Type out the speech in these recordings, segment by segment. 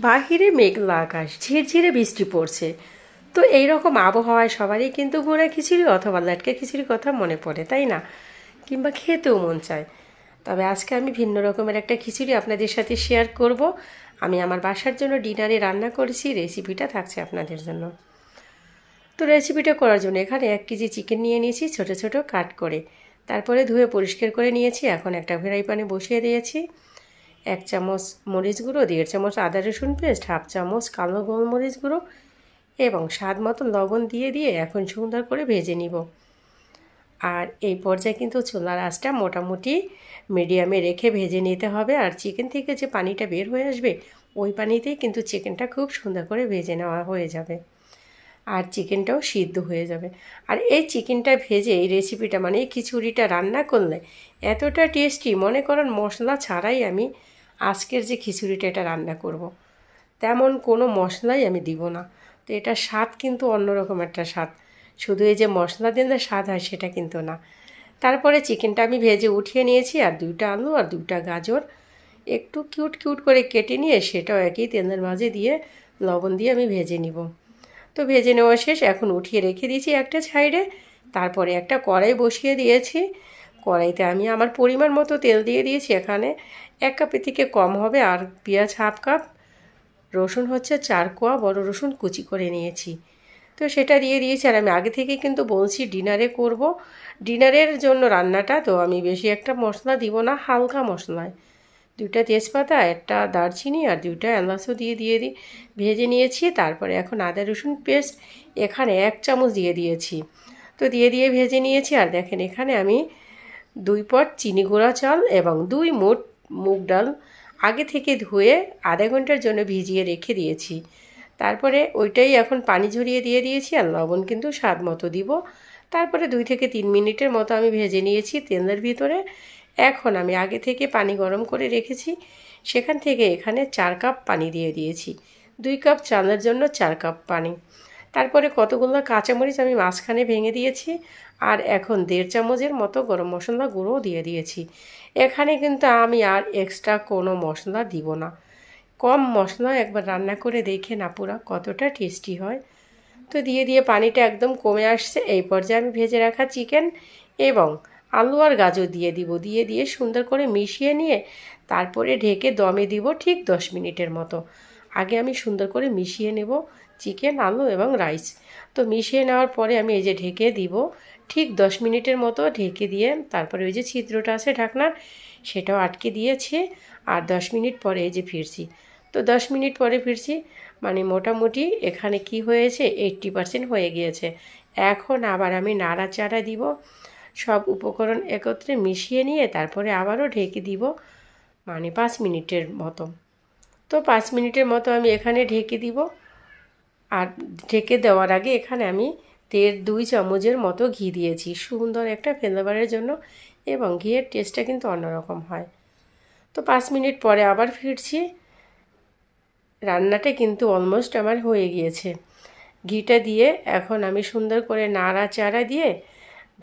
বাহিরে মেঘলা আকাশ, ঝিরঝিরে বৃষ্টি পড়ছে। তো এই রকম আবহাওয়ায় সবারই কিন্তু ঘোড়া খিচুড়ি অথবা লাটকা খিচুড়ির কথা মনে পড়ে, তাই না? কিংবা খেতেও মন চায়। তবে আজকে আমি ভিন্ন রকমের একটা খিচুড়ি আপনাদের সাথে শেয়ার করব। আমি আমার বাসার জন্য ডিনারে রান্না করেছি রেসিপিটা থাকছে আপনাদের জন্য। তো রেসিপিটা করার জন্য এখানে এক কেজি চিকেন নিয়ে নিয়েছি, ছোট ছোট কাট করে। তারপরে ধুয়ে পরিষ্কার করে নিয়েছি, এখন একটা ফ্রাই প্যানে বসিয়ে দিয়েছি। এক চামচ মরিচ গুঁড়ো, দেড় চামচ আদা রসুন পেস্ট, হাফ চামচ কালো গোলমরিচ গুঁড়ো এবং স্বাদ মতো লবণ দিয়ে দিয়ে এখন সুন্দর করে ভেজে নিব। আর এই পর্যায়ে কিন্তু চুলার আঁচটা মোটামুটি মিডিয়ামে রেখে ভেজে নিতে হবে। আর চিকেন থেকে যে পানিটা বের হয়ে আসবে, ওই পানিতেই কিন্তু চিকেনটা খুব সুন্দর করে ভেজে নেওয়া হয়ে যাবে। আর চিকেনটাও সিদ্ধ হয়ে যাবে। আর এই চিকেনটা ভেজে এই রেসিপিটা মানে এই খিচুড়িটা রান্না করলে এতটা টেস্টি মনে করেন মশলা ছাড়াই আমি আজকের যে খিচুড়িটা এটা রান্না করব। তেমন কোনো মশলাই আমি দিব না। তো এটা স্বাদ কিন্তু অন্যরকম একটা স্বাদ। শুধু এই যে মশলা দিলে স্বাদ হয় সেটা কিন্তু না। তারপরে চিকেনটা আমি ভেজে উঠিয়ে নিয়েছি, আর দুইটা আলু আর দুইটা গাজর। একটু কিউট কিউট করে কেটে নিয়ে সেটাও একই তেলের মাঝে দিয়ে লবণ দিয়ে আমি ভেজে নিব। তো ভেজে নেওয়া শেষ, এখন উঠিয়ে রেখে দিয়েছি একটা সাইডে। তারপরে একটা কড়াই বসিয়ে দিয়েছি। কড়াইতে আমি আমার পরিমাণ মতো তেল দিয়ে দিয়েছি এখানে। এক কাপের থেকে কম হবে, আর পেঁয়াজ হাফ কাপ। রসুন হচ্ছে চার কোয়া, বড় রসুন কুচি করে নিয়েছি। তো সেটা দিয়ে দিয়েছি, আর আমি আগে থেকে কিন্তু বলছি ডিনারে করব। ডিনারের জন্য রান্নাটা, তো আমি বেশি একটা মশলা দিব না, হালকা মশলায় দুইটা তেজপাতা, একটা দারচিনি, আর দুইটা এলাচও দিয়ে দিয়ে দিই ভেজে নিয়েছি। তারপরে এখন আদা রসুন পেস্ট, এখানে এক চামচ দিয়ে দিয়েছি। তো দিয়ে দিয়ে ভেজে নিয়েছি, আর দেখেন এখানে আমি দুই পট চিনি গুঁড়া চাল এবং দুই মুঠ মুগ ডাল আগে থেকে ধুয়ে আধা ঘণ্টার জন্য ভিজিয়ে রেখে দিয়েছি। তারপরে ওইটাই এখন পানি ঝরিয়ে দিয়ে দিয়েছি আর লবণ কিন্তু স্বাদ মতো দিব। তারপরে দুই থেকে তিন মিনিটের মতো আমি ভেজে নিয়েছি তেলের ভিতরে। এখন আমি আগে থেকে পানি গরম করে রেখেছি। সেখান থেকে এখানে চার কাপ পানি দিয়ে দিয়েছি। দুই কাপ চালের জন্য চার কাপ পানি। তারপরে কতগুলো কাঁচামরিচ আমি মাঝখানে ভেঙে দিয়েছি আর এখন দেড় চামচের মতো গরম মশলা গুঁড়ো দিয়ে দিয়েছি। এখানে কিন্তু আমি আর এক্সট্রা কোনো মশলা দিব না। কম মশলা একবার রান্না করে দেখে না পুরা কতটা টেস্টি হয়। তো দিয়ে দিয়ে পানিটা একদম কমে আসছে, এই পর্যায়ে আমি ভেজে রাখা চিকেন এবং আলু আর গাজর দিয়ে দিব। দিয়ে দিয়ে সুন্দর করে মিশিয়ে নিয়ে তারপরে ঢেকে দমে দিব ঠিক দশ মিনিটের মতো। আগে আমি সুন্দর করে মিশিয়ে নেব চিকেন, আলু এবং রাইস। তো মিশিয়ে নেওয়ার পরে আমি এই যে ঢেকে দিব, ঠিক দশ মিনিটের মতো ঢেকে দিয়ে তারপরে ওই যে ছিদ্রটা আছে ঢাকনার, সেটাও আটকে দিয়েছি আর দশ মিনিট পরে এই যে ফিরছি। তো দশ মিনিট পরে ফিরছি মানে মোটামুটি এখানে কি হয়েছে, এইট্টি পারসেন্ট হয়ে গিয়েছে। এখন আবার আমি নাড়াচাড়া দিব, সব উপকরণ একত্রে মিশিয়ে নিয়ে তারপরে আবারও ঢেকে দিব মানে পাঁচ মিনিটের মতো। তো পাঁচ মিনিটের মতো আমি এখানে ঢেকে দিব। আর ঢেকে দেওয়ার আগে এখানে আমি দেড় দুই চামচের মতো ঘি দিয়েছি। সুন্দর একটা ফ্লেভারের জন্য এবং ঘিয়ের টেস্টটা কিন্তু অন্যরকম হয়। তো পাঁচ মিনিট পরে আবার ফিরছি। রান্নাটা কিন্তু অলমোস্ট আমার হয়ে গিয়েছে। ঘিটা দিয়ে এখন আমি সুন্দর করে নাড়াচাড়া দিয়ে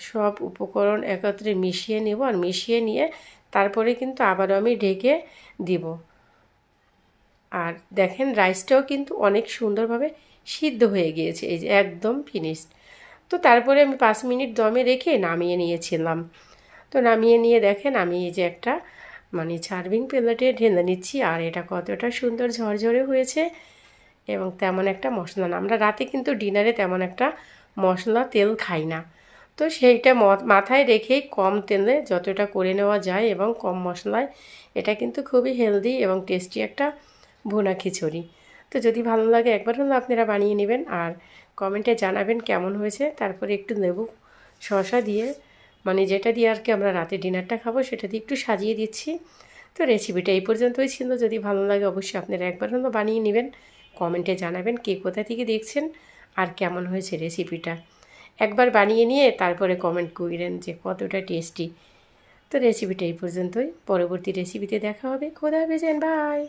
সব উপকরণ একত্রে মিশিয়ে নেব। আর মিশিয়ে নিয়ে তারপরে কিন্তু আবারও আমি ঢেকে দিব। আর দেখেন রাইসটাও কিন্তু অনেক সুন্দরভাবে সিদ্ধ হয়ে গিয়েছে, এই যে একদম ফিনিশড তো তারপরে আমি পাঁচ মিনিট দমে রেখে নামিয়ে নিয়েছিলাম। তো নামিয়ে নিয়ে দেখেন আমি এই যে একটা মানে সার্ভিং প্লেটে ঢেলে নিচ্ছি, আর এটা কতটা সুন্দর ঝরঝরে হয়েছে এবং তেমন একটা মশলা না। আমরা রাতে কিন্তু ডিনারে তেমন একটা মশলা, তেল খাই না। তো সেইটা মাথায় রেখেই কম তেলে যতটা করে নেওয়া যায় এবং কম মশলায়, এটা কিন্তু খুবই হেলদি এবং টেস্টি একটা ভুনা খিচুড়ি। তো যদি ভালো লাগে একবার হলো আপনারা বানিয়ে নেবেন আর কমেন্টে জানাবেন কেমন হয়েছে। তারপরে একটু লেবু শশা দিয়ে মানে যেটা দিয়ে আর কি আমরা রাতে ডিনারটা খাব সেটা দিয়ে একটু সাজিয়ে দিচ্ছি। তো রেসিপিটা এই পর্যন্তই ছিল। যদি ভালো লাগে অবশ্যই আপনারা একবার হলো বানিয়ে নেবেন, কমেন্টে জানাবেন কে কোথা থেকে দেখছেন আর কেমন হয়েছে রেসিপিটা। একবার বানিয়ে নিয়ে তারপরে কমেন্ট করিলেন যে কতটা টেস্টি। তো রেসিপিটা এই পর্যন্তই। পরবর্তী রেসিপিতে দেখা হবে। খোদা ভেজেন বাই